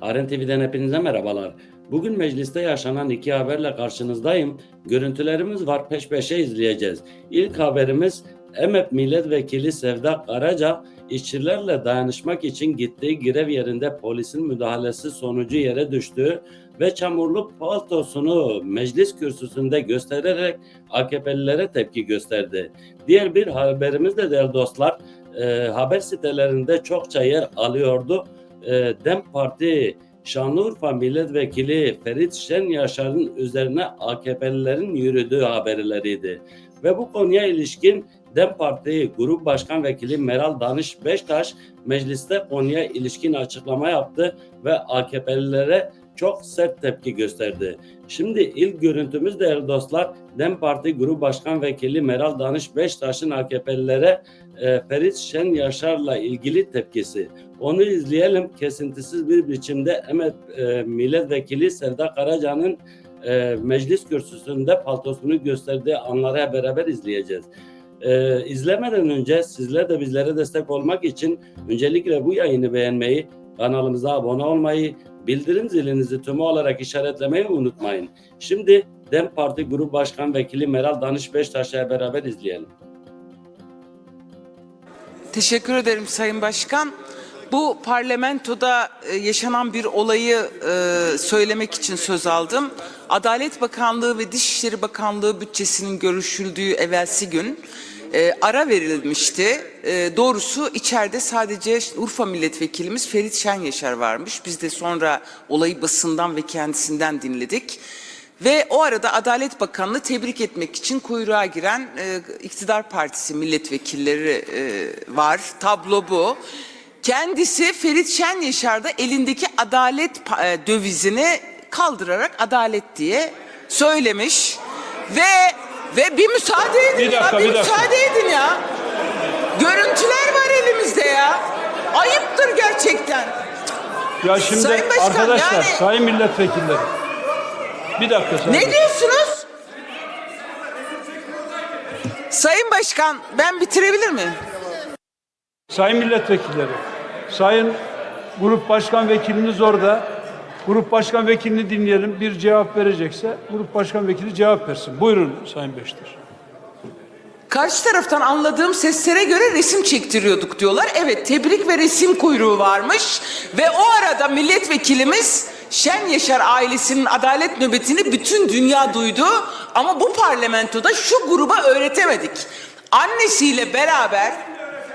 Aren TV'den hepinize merhabalar. Bugün mecliste yaşanan iki haberle karşınızdayım. Görüntülerimiz var peş peşe izleyeceğiz. İlk haberimiz EMEP Milletvekili Sevda Karaca işçilerle dayanışmak için gittiği grev yerinde polisin müdahalesi sonucu yere düştü ve çamurlu paltosunu meclis kürsüsünde göstererek AKP'lilere tepki gösterdi. Diğer bir haberimiz de değerli dostlar e, haber sitelerinde çokça yer alıyordu. E, Dem Parti Şanlıurfa Milletvekili Ferit Şen Yaşar'ın üzerine AKP'lilerin yürüdüğü haberleriydi. Ve bu konuya ilişkin Dem Parti Grup Başkan Vekili Meral Danış Beştaş mecliste konuya ilişkin açıklama yaptı ve AKP'lilere çok sert tepki gösterdi. Şimdi ilk görüntümüz değerli dostlar Dem Parti Grup Başkan Vekili Meral Danış Beştaş'ın AKP'lilere e, Ferit Şen Yaşar'la ilgili tepkisi. Onu izleyelim kesintisiz bir biçimde Emet e, Milletvekili Sevda Karaca'nın e, meclis kürsüsünde paltosunu gösterdiği anları beraber izleyeceğiz. E, izlemeden önce sizler de bizlere destek olmak için öncelikle bu yayını beğenmeyi, kanalımıza abone olmayı, bildirim zilinizi tümü olarak işaretlemeyi unutmayın. Şimdi DEM Parti Grup Başkan Vekili Meral Danış Beştaş'la beraber izleyelim. Teşekkür ederim Sayın Başkan. Bu parlamentoda e, yaşanan bir olayı e, söylemek için söz aldım. Adalet Bakanlığı ve Dışişleri Bakanlığı bütçesinin görüşüldüğü evvelsi gün e, ara verilmişti. E, doğrusu içeride sadece Urfa milletvekilimiz Ferit Şen Yaşar varmış. Biz de sonra olayı basından ve kendisinden dinledik. Ve o arada Adalet Bakanlığı tebrik etmek için kuyruğa giren e, iktidar partisi milletvekilleri e, var. Tablo bu. Kendisi Ferit Şen Yaşar'da elindeki adalet e, dövizini kaldırarak adalet diye söylemiş. Ve ve bir müsaade edin Bir dakika, ya, bir, bir dakika. müsaade edin ya. Görüntüler var elimizde ya. Ayıptır gerçekten. Ya şimdi Sayın Başkan, arkadaşlar, yani- sayın milletvekilleri. Bir dakika sayın. Ne diyorsunuz? Sayın Başkan ben bitirebilir miyim? Sayın milletvekilleri. Sayın grup başkan vekiliniz orada. Grup başkan vekilini dinleyelim. Bir cevap verecekse grup başkan vekili cevap versin. Buyurun Sayın Beşiktaş. Karşı taraftan anladığım seslere göre resim çektiriyorduk diyorlar. Evet tebrik ve resim kuyruğu varmış. Ve o arada milletvekilimiz Şen Yaşar ailesinin adalet nöbetini bütün dünya duydu. Ama bu parlamentoda şu gruba öğretemedik. Annesiyle beraber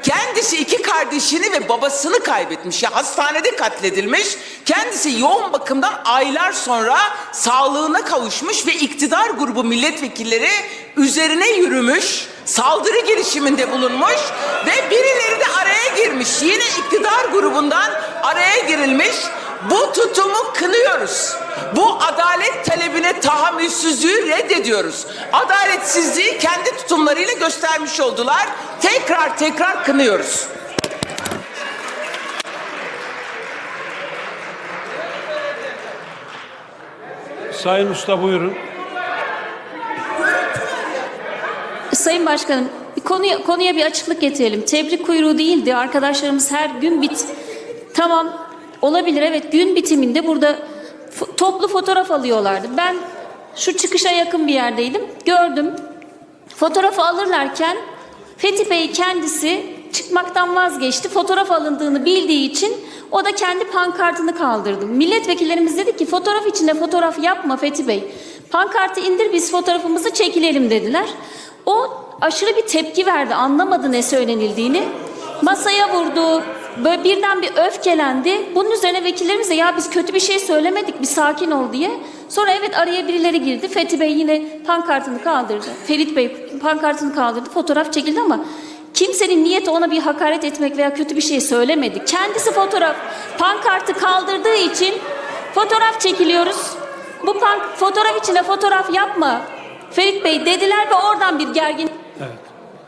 Kendisi iki kardeşini ve babasını kaybetmiş. Ya hastanede katledilmiş. Kendisi yoğun bakımdan aylar sonra sağlığına kavuşmuş ve iktidar grubu milletvekilleri üzerine yürümüş. Saldırı girişiminde bulunmuş ve birileri de araya girmiş. Yine iktidar grubundan araya girilmiş. Bu tutumu kınıyoruz. Bu adalet talebine tahammülsüzlüğü reddediyoruz. Adaletsizliği kendi tutumlarıyla göstermiş oldular. Tekrar tekrar kınıyoruz. Sayın Usta buyurun. Sayın Başkanım, konuya, konuya bir açıklık getirelim. Tebrik kuyruğu değildi. Arkadaşlarımız her gün bit... Tamam, olabilir evet. Gün bitiminde burada toplu fotoğraf alıyorlardı. Ben şu çıkışa yakın bir yerdeydim. Gördüm. Fotoğrafı alırlarken Fethi Bey kendisi çıkmaktan vazgeçti. Fotoğraf alındığını bildiği için o da kendi pankartını kaldırdı. Milletvekillerimiz dedi ki fotoğraf içinde fotoğraf yapma Fethi Bey. Pankartı indir biz fotoğrafımızı çekilelim dediler. O aşırı bir tepki verdi. Anlamadı ne söylenildiğini. Masaya vurdu. Böyle birden bir öfkelendi. Bunun üzerine vekillerimiz de ya biz kötü bir şey söylemedik bir sakin ol diye. Sonra evet araya birileri girdi. Fethi Bey yine pankartını kaldırdı. Ferit Bey pankartını kaldırdı. Fotoğraf çekildi ama kimsenin niyeti ona bir hakaret etmek veya kötü bir şey söylemedi. Kendisi fotoğraf pankartı kaldırdığı için fotoğraf çekiliyoruz. Bu pank fotoğraf içinde fotoğraf yapma Ferit Bey dediler ve oradan bir gergin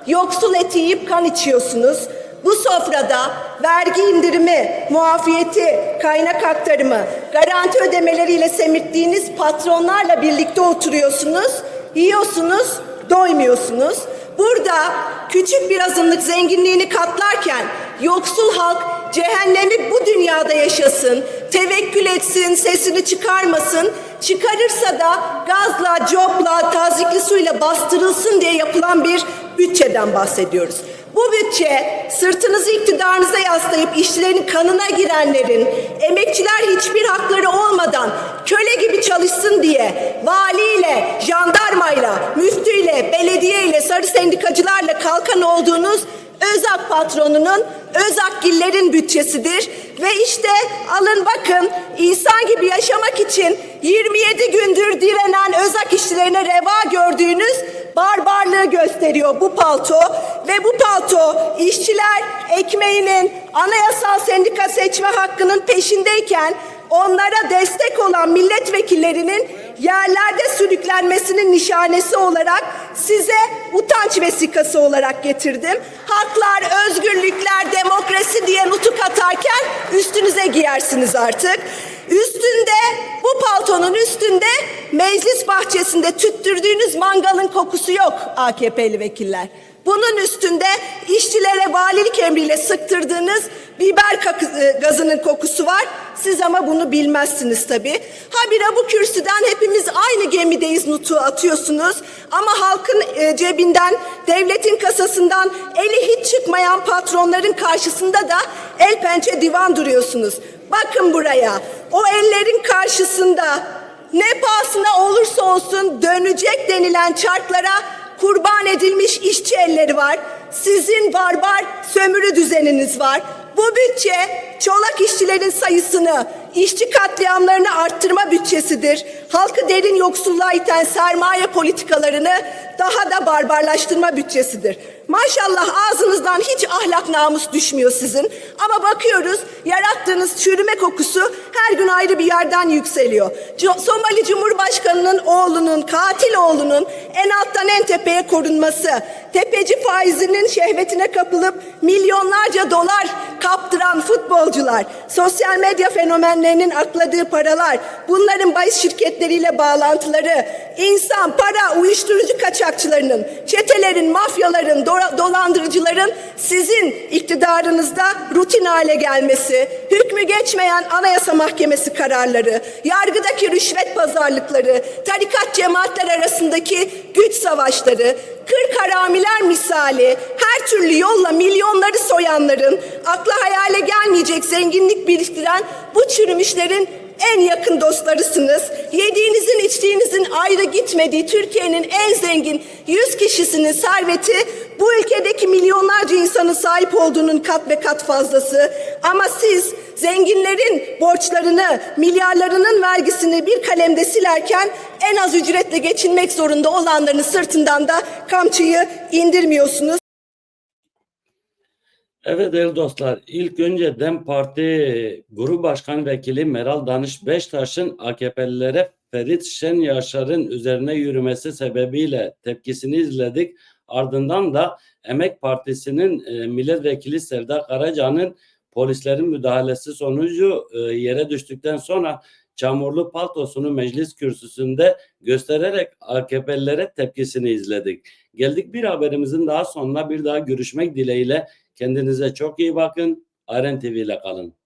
Yoksul eti yiyip kan içiyorsunuz. Bu sofrada vergi indirimi, muafiyeti, kaynak aktarımı, garanti ödemeleriyle semirttiğiniz patronlarla birlikte oturuyorsunuz, yiyorsunuz, doymuyorsunuz. Burada küçük bir azınlık zenginliğini katlarken yoksul halk cehennemi bu dünyada yaşasın, tevekkül etsin, sesini çıkarmasın. Çıkarırsa da gazla, copla, tazikli suyla bastırılsın diye yapılan bir bütçeden bahsediyoruz. Bu bütçe sırtınızı iktidarınıza yaslayıp işçilerin kanına girenlerin, emekçiler hiçbir hakları olmadan köle gibi çalışsın diye valiyle, jandarmayla, müftüyle, belediyeyle, sarı sendikacılarla kalkan olduğunuz Özak patronunun Özakgillerin bütçesidir. Ve işte alın bakın insan gibi yaşamak için 27 gündür direnen Özak işçilerine reva gördüğünüz barbarlığı gösteriyor bu palto. Ve bu palto işçiler ekmeğinin anayasal sendika seçme hakkının peşindeyken onlara destek olan milletvekillerinin yerlerde sürüklenmesinin nişanesi olarak size utanç vesikası olarak getirdim. Haklar, özgürlükler, demokrasi diye nutuk atarken üstünüze giyersiniz artık. Üstünde, bu paltonun üstünde meclis bahçesinde tüttürdüğünüz mangalın kokusu yok AKP'li vekiller. Bunun üstünde işçilere valilik emriyle sıktırdığınız biber e, gazının kokusu var. Siz ama bunu bilmezsiniz tabii. Habire bu kürsüden hepimiz aynı gemideyiz nutuğu atıyorsunuz. Ama halkın e, cebinden, devletin kasasından eli hiç çıkmayan patronların karşısında da el pençe divan duruyorsunuz. Bakın buraya. O ellerin karşısında ne pahasına olursa olsun dönecek denilen çarklara kurban edilmiş işçi elleri var. Sizin barbar sömürü düzeniniz var. Bu bütçe çolak işçilerin sayısını, işçi katliamlarını arttırma bütçesidir. Halkı derin yoksulluğa iten sermaye politikalarını daha da barbarlaştırma bütçesidir. Maşallah ağzınızdan hiç ahlak namus düşmüyor sizin. Ama bakıyoruz yarattığınız çürüme kokusu her gün ayrı bir yerden yükseliyor. Somali Cumhurbaşkanı'nın oğlunun, katil oğlunun en alttan en tepeye korunması, tepeci faizinin şehvetine kapılıp milyonlarca dolar kaptıran futbolcular, sosyal medya fenomenlerinin akladığı paralar, bunların bahis şirketleriyle bağlantıları, insan, para, uyuşturucu kaçakçılarının, çetelerin, mafyaların, do- dolandırıcıların sizin iktidarınızda rutin hale gelmesi, hükmü geçmeyen anayasa mahkemesi kararları, yargıdaki rüşvet pazarlıkları, tarikat cemaatler arasındaki güç savaşları, kırk haramiler misali her türlü yolla milyonları soyanların akla hayale gelmeyecek zenginlik biriktiren bu çürümüşlerin en yakın dostlarısınız. Yediğinizin içtiğinizin ayrı gitmediği Türkiye'nin en zengin 100 kişisinin serveti bu ülkedeki milyonlarca insanın sahip olduğunun kat ve kat fazlası. Ama siz zenginlerin borçlarını, milyarlarının vergisini bir kalemde silerken en az ücretle geçinmek zorunda olanların sırtından da kamçıyı indirmiyorsunuz. Evet değerli dostlar, ilk önce DEM Parti Grup Başkan Vekili Meral Danış Beştaş'ın AKP'lilere Ferit Şen Yaşar'ın üzerine yürümesi sebebiyle tepkisini izledik. Ardından da Emek Partisi'nin e, milletvekili Sevda Karaca'nın polislerin müdahalesi sonucu e, yere düştükten sonra çamurlu paltosunu meclis kürsüsünde göstererek AKP'lilere tepkisini izledik. Geldik bir haberimizin daha sonuna bir daha görüşmek dileğiyle. Kendinize çok iyi bakın. Aren TV ile kalın.